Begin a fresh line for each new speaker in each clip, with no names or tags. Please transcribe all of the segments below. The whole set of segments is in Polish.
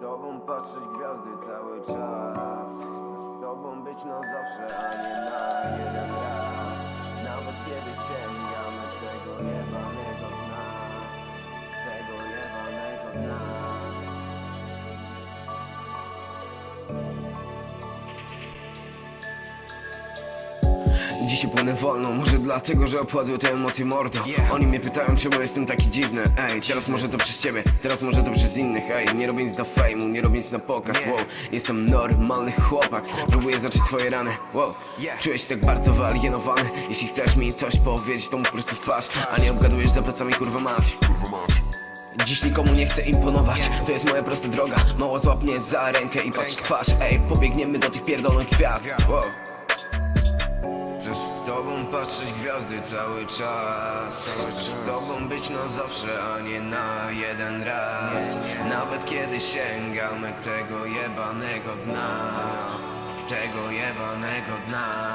tobą patrzeć gwiazdy cały czas
Dzisiaj płynę wolno, może dlatego, że opadły te emocje mordo. Oni mnie pytają, czemu jestem taki dziwny. Ej, teraz może to przez ciebie, teraz może to przez innych. Ej, nie robię nic dla fejmu, nie robię nic na pokaz. Wow, jestem normalny chłopak, próbuję zacząć swoje rany. Wow, czuję się tak bardzo wyalienowany. Jeśli chcesz mi coś powiedzieć, to mów prosto w twarz. A nie obgadujesz za plecami, kurwa mać. Dziś nikomu nie chcę imponować. To jest moja prosta droga. Mało złap mnie za rękę i patrz w twarz. Ej, pobiegniemy do tych pierdolonych gwiazd. Wow. Tobą patrzeć gwiazdy cały czas. Chcę z tobą być na zawsze, a nie na jeden raz. Nawet kiedy sięgamy tego jebanego dna. Tego jebanego dna.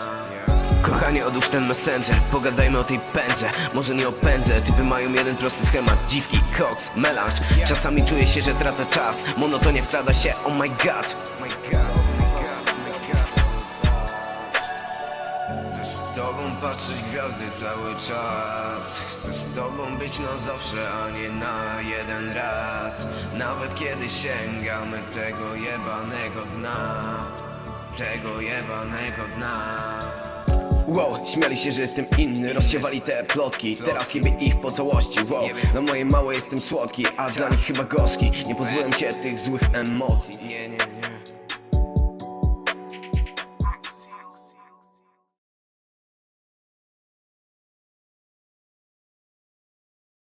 Kochanie, odłóż ten messenger, pogadajmy o tej pędze. Może nie o pędze, typy mają jeden prosty schemat. Dziwki, koks, melanż. Czasami czuję się, że tracę czas. Monotonie wkrada się, oh my god tobą patrzeć gwiazdy cały czas. Chcę z tobą być na zawsze, a nie na jeden raz. Nawet kiedy sięgamy tego jebanego dna. Tego jebanego dna. Wow, śmiali się, że jestem inny, rozsiewali te plotki. Teraz jebie ich po całości, wow Na moje małe jestem słodki, a dla nich chyba gorzki. Nie pozbyłem się tych złych emocji. Nie, nie, nie